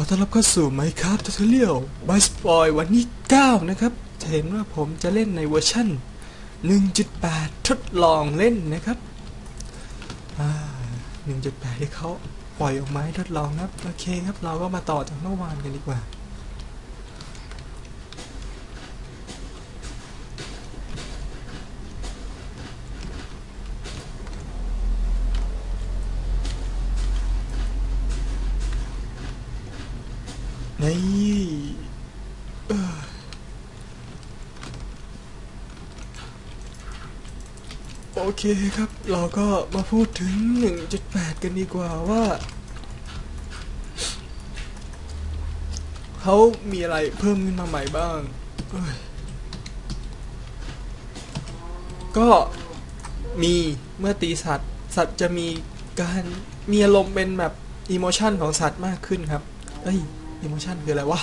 อต้อนรับเข้าสู่ไมค์ครับทูทเรียลบายสปอยวันที่9นะครับ จะเห็นว่าผมจะเล่นในเวอร์ชั่น 1.8 ทดลองเล่นนะครับ1.8 ที่เขาปล่อยออกมาให้ทดลองนะครับ โอเคครับ เราก็มาต่อจากเมื่อวานกันดีกว่า นี่โอเคครับ เราก็มาพูดถึง 1.8 กันดีกว่าว่า เขามีอะไรเพิ่มขึ้นมาใหม่บ้าง ก็มีเมื่อตีสัตว์ สัตว์จะมีการมีอารมณ์เป็นแบบอิโมชันของสัตว์มากขึ้นครับ เอ้ย อิโมชันคืออะไรวะ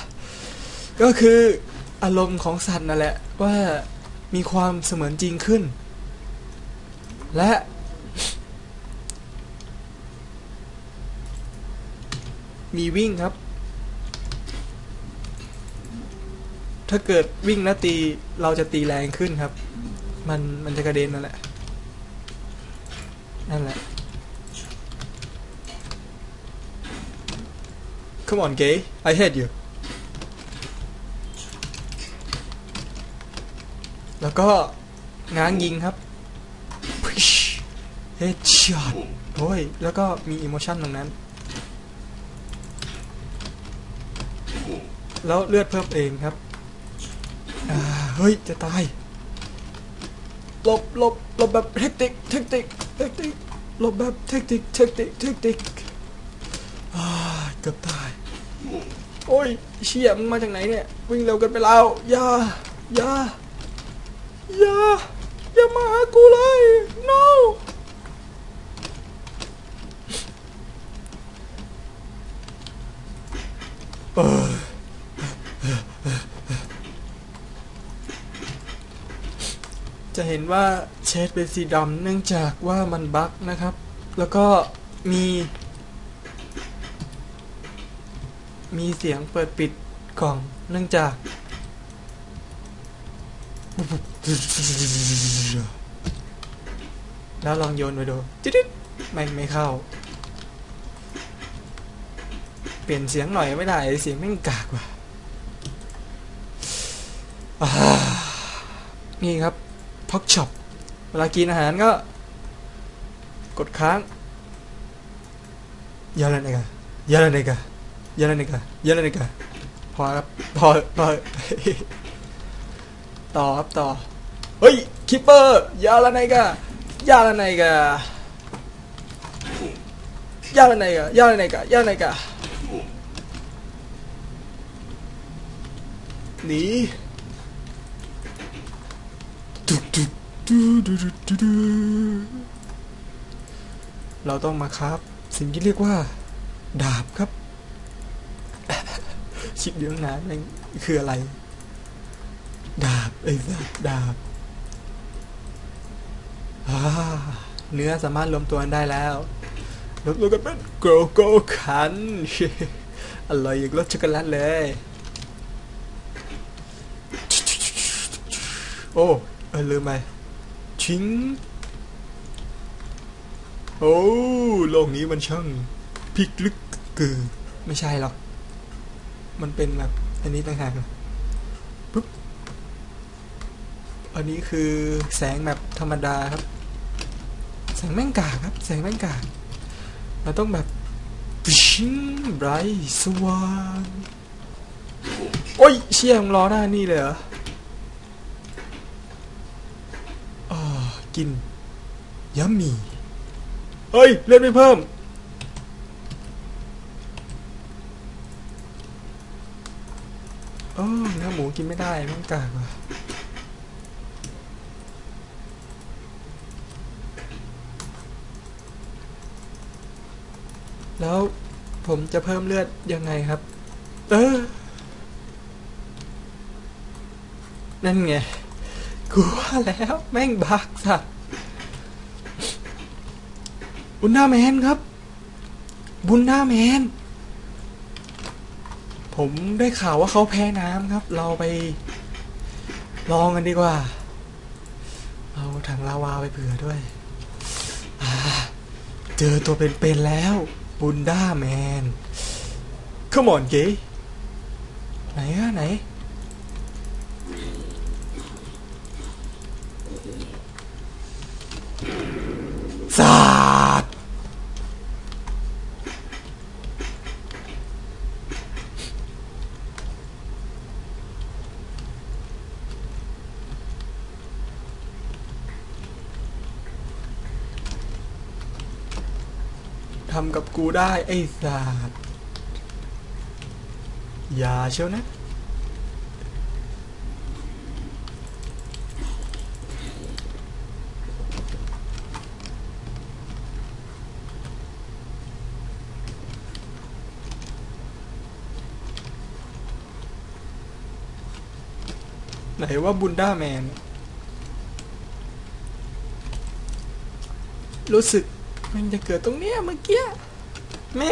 ก็คืออารมณ์ของสัตว์นั่นแหละ ว่ามีความเสมือนจริงขึ้น และมีวิ่งครับ ถ้าเกิดวิ่งแล้วตีเราจะตีแรงขึ้นครับ มันมันจะกระเด็นนั่นแหละ นั่นแหละ Come on, gay. I hate you. แล้วก็ง้างยิงครับ Headshot โอ้ย แล้วก็มีอิโมชันตรงนั้น แล้วเลือดเพิ่มเองครับ เฮ้ย จะตายหลบหลบหลบแบบเทคนิคเทคนิคเทคนิคหลบแบบเทคนิคเทคนิคเทคนิค กือบตาย โอ้ยเชี่ยมมาจากไหนเนี่ย วิ่งเร็วกันไปแล้วอย่าอย่าอย่าอย่ามาหากูเลย no เออจะเห็นว่าเชดเป็นสีดำเนื่องจากว่ามันบั๊กนะครับ แล้วก็มี มีเสียงเปิดปิดกล่องเนื่องจาก แล้วลองโยนไปดูจิ๊ดไม่ไม่เข้า เปลี่ยนเสียงหน่อยไม่ได้เสียงแม่งกากว่ะอ่านี่ครับพ็อกช็อปเวลากินอาหารก็ กดค้างยาละไงกั นยาละไงกันยาลานิกายาลานิกพอครับพอพอต่อครับต่อเฮ้ยคิปเปอร์ยาลานิกายาลานิกายาลานิกายาลานิกายาลานิกาหนีดุดุดุดุดุดุดุเราต้องมาครับ สิ่งที่เรียกว่า ดาบครับ คิดเรื่องนั้นมันคืออะไร ดาบไอ้สัสดาบอ่าเนื้อสามารถรวมตัวกันได้แล้วรวมตัวกันเป็นโกโก้คันอร่อยอย่างรสช็อกโกแลตเลย โอ้เออลืมไปชิงโอ้โลกนี้มันช่างพลิกลึกเกือ ไม่ใช่หรอก มันเป็นแบบอันนี้ต่างหากปุ๊บอันนี้คือแสงแบบธรรมดาครับ แสงแม่งกาครับ แสงแม่งกาเราต้องแบบชิงไบรท์สว่างโอ้ยเชี่ยมงล้อหน้านี่เลยเหรออ่ากินยัมมี่เฮ้ย เลือดไม่เพิ่ม โอ้เนื้อหมูกินไม่ได้แมันกากว่ะแล้วผมจะเพิ่มเลือดยังไงครับ เออ นั่นไงกูว่าแล้วแม่งบักสัตว์บุญหน้าแมนครับ บุญหน้าแมน ผมได้ข่าวว่าเขาแพ้น้ำครับ เราไปลองกันดีกว่า เอาถังลาวาไปเผื่อด้วย เจอตัวเป็นๆแล้วบุนด้าแมน Come on เก๋ไหนอะไหน สาด ทำกับกูได้ ไอ้สาดอย่าเชียวนะ ไหนว่าบุนด้าแมน รู้สึก มันจะเกิดตรงเนี้ยเมื่อกี้แม่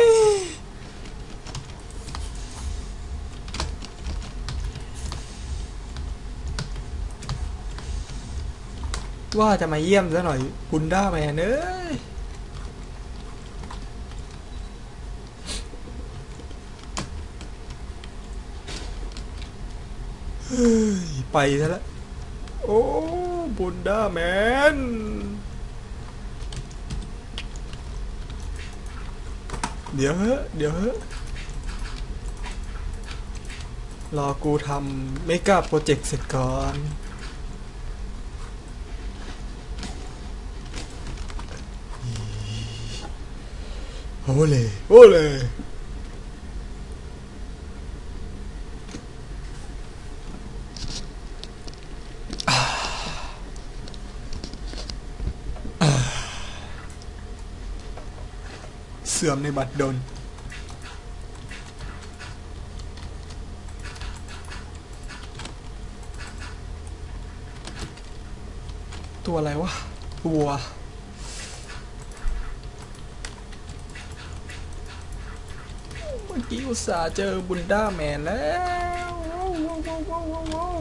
ว่าจะมาเยี่ยมซะหน่อยบุนด้าแมนเอ้ยไปซะแล้วโอ้บุนด้าแมน เดี๋ยวเฮ้เดี๋ยวเฮ้รอกูทำเมกาโปรเจกต์เสร็จก่อน โอ้เลยโอ้เล มในบัตรดน ตัวอะไรวะวัวเมื่อกี้อุตส่าห์เจอบุนด้าแมนแล้วว้าวว้าวว้าวว้าวว้าว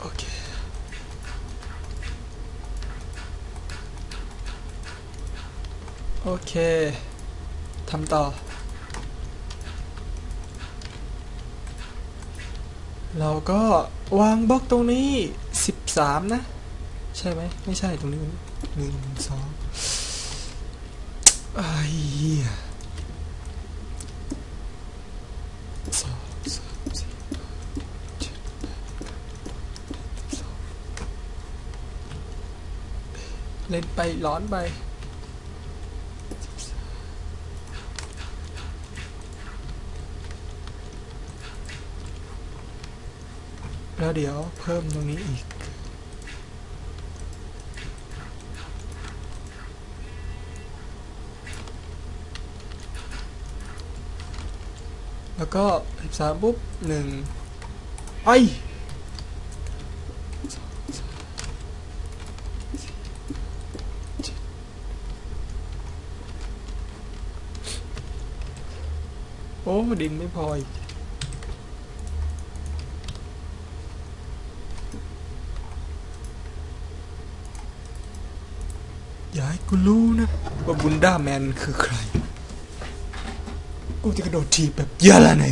โอเค โอเคทำต่อ เราก็วางบล็อกตรงนี้ 13 นะ ใช่ไหม ไม่ใช่ตรงนี้หนึ่งสองไอ้เหี้ยสองสามสี่ห้าเจ็ดแปดสองเล่นไปร้อนไป แล้วเดี๋ยวเพิ่มตรงนี้อีก แล้วก็สามปุ๊บหนึ่งไอโอ้ดินไม่พออีก อย่าให้กูรู้นะ ว่าบุนด้าแมนคือใคร กูจะกระโดดทีบแบบเยอะละไง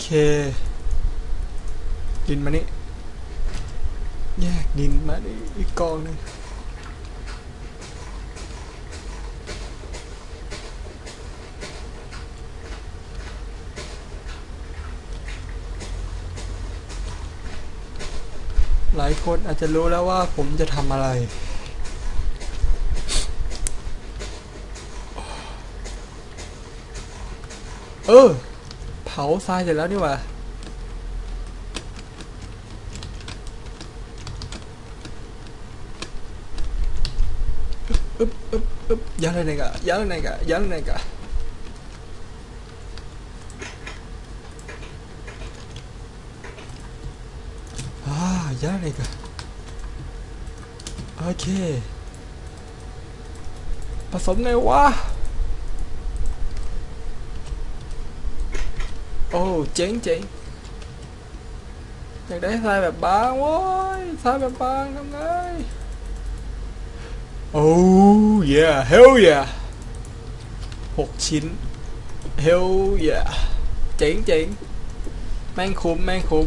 เค ดินมานี่แยกดินมานี่อีกกองนึงหลายคนอาจจะรู้แล้วว่าผมจะทำอะไร เออ ผาทรายเสร็จแล้วนี่หว่าอึ๊บอึ๊บอึ๊บยัดเลยนกะยัดเลยนกะยัดเลยนกะอ่ายัดเลยนกะโอเคผสมไงวะ โอ้ เจ๋งเจ๋งอยากได้ทรายแบบบางโว้ยท รายแบบบางทำไงโอ้ yeah hell yeah หกชิ้น hell yeah เจ๋งเจ๋งแม่งคุ้มแม่งคุ้ม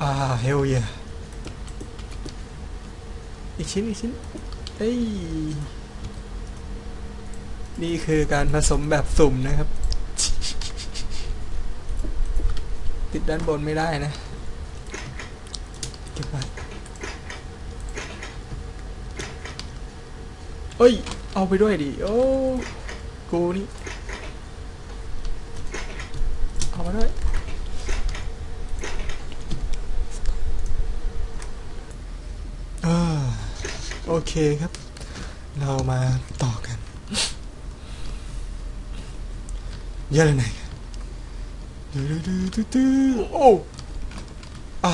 อ่า hell yeah อีกชิ้ นี่คือการผสมแบบสุ่มนะครับ ติดด้านบนไม่ได้นะ เก็บไว้เอ้ย เอาไปด้วยดิ โอ้ กูนี่ เอามาด้วยอโอเคครับ เรามาต่อ กันเยอะเลยไหนดูดูดูดูดูโอ้อ่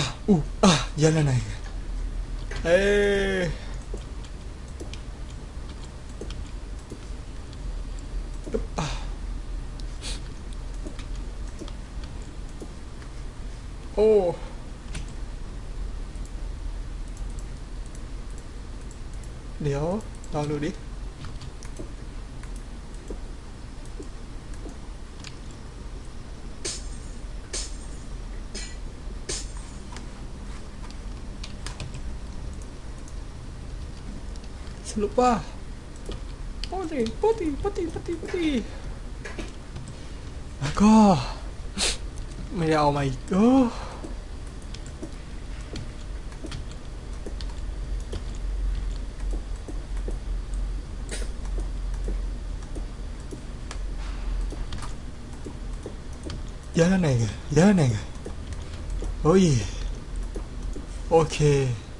ะอู้อะเยอะเลยไหนเอ้ยอึ๊บ